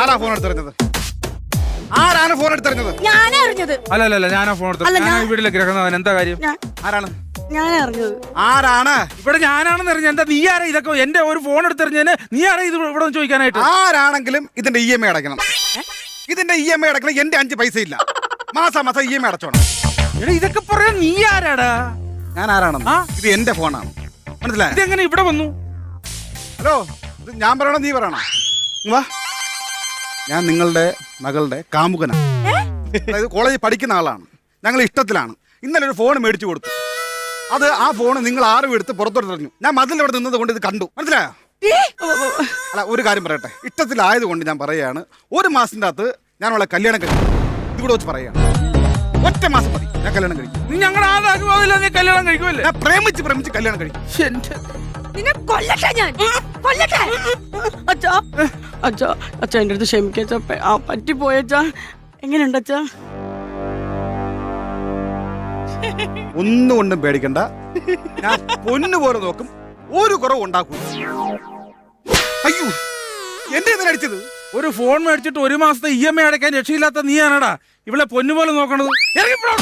ആരാ ഫോൺ എടുത്തെറിഞ്ഞത്? ആരാണ് ഫോൺ എടുത്തെറിഞ്ഞത്? ഞാനേ അറിഞ്ഞത്. അല്ല അല്ല അല്ല ഞാനാ ഫോൺ എടുത്തത്. അല്ല, ഞാൻ ഞാൻ- വീട്ടിലെ ഗ്രഹനാഥൻ എന്താ കാര്യം? ആരാണ്? ഞാനേ അറിഞ്ഞത്. ആരാണ്? ഇവിടെ ഞാനാണെന്ന് അറിഞ്ഞ എന്താ നീ ആരാ ഇതൊക്കെ എന്റെ ഒരു ഫോൺ എടുത്തെറിഞ്ഞതിന് നീ ആരാ ഇത് ഇവിടെ ചോദിക്കാനായിട്ട്? ആരാണെങ്കിലും ഇതിന്റെ ഇ എം ഐ അടയ്ക്കണം. ഇതിന്റെ ഇ എം ഐ അടയ്ക്കണം എന്റെ അഞ്ച് പൈസ ഇല്ല. മാസം മാസം ഇ എം ഐ അടച്ചോണം. എടാ ഇതൊക്കെ പറയാൻ നീ ആരാടാ? ഞാൻ ആരാണെന്ന്? ആ? ഇത് എന്റെ ഫോണാണ് മനസ്സിലായോ? ഇതെങ്ങനെ ഇവിടെ വന്നു? ഹലോ ഇത് ഞാൻ പറയണോ നീ പറയണോ? ഇങ്ങ് വാ ഞാൻ നിങ്ങളുടെ മകളുടെ കാമുകനാണ്. അതായത് കോളേജിൽ പഠിക്കുന്ന ആളാണ്. ഞങ്ങൾ ഇഷ്ടത്തിലാണ്. ഇന്നലെ ഒരു ഫോൺ മേടിച്ചു കൊടുത്തു. അത് ആ ഫോൺ നിങ്ങൾ ആരും എടുത്ത് പുറത്തോട്ട് പുറത്തോട്ടെറിഞ്ഞു ഞാൻ മതിൽ ഇവിടെ നിന്നത് കൊണ്ട് ഇത് കണ്ടു. മനസ്സിലായോ? അല്ല ഒരു കാര്യം പറയട്ടെ. ഇഷ്ടത്തിലായതുകൊണ്ട് ഞാൻ പറയുകയാണ്. ഒരു മാസത്തിന്റെ അകത്ത് ഞാൻ അവളെ കല്യാണം കഴിക്കും ഇതിവിടെ വെച്ച് പറയുകയാണ്. ഒറ്റ മാസം മതി. ഞാൻ കല്യാണം കഴിക്കും. നീ ഞങ്ങളുടെ നീ കല്യാണം കഴിക്കുമല്ലേ ഞാൻ പ്രേമിച്ച് പ്രേമിച്ച് കല്യാണം കഴിക്കും. എന്റെ നിന്നെ കൊല്ലട്ടെ ഞാൻ. കൊല്ലട്ടെ. അച്ഛാ. അച്ഛാ അച്ഛാ എന്റെ അടുത്ത് ക്ഷമിക്കാ ആ പറ്റിപ്പോയച്ചാ എങ്ങനെയുണ്ട് അച്ഛാ? ഒന്നും കൊണ്ടും പേടിക്കണ്ട. ഞാൻ പൊന്നു പോലെ നോക്കും. ഒരു കുറവ് ഉണ്ടാക്കും അയ്യോ എന്റെ അടിച്ചത്? ഒരു ഫോൺ മേടിച്ചിട്ട് ഒരു മാസത്തെ ഇ എം ഐ അടയ്ക്കാൻ രക്ഷയില്ലാത്ത നീയാണടാ. പൊന്നു പൊന്നുപോലെ നോക്കണത്. ഇറങ്ങിപ്പോടാ.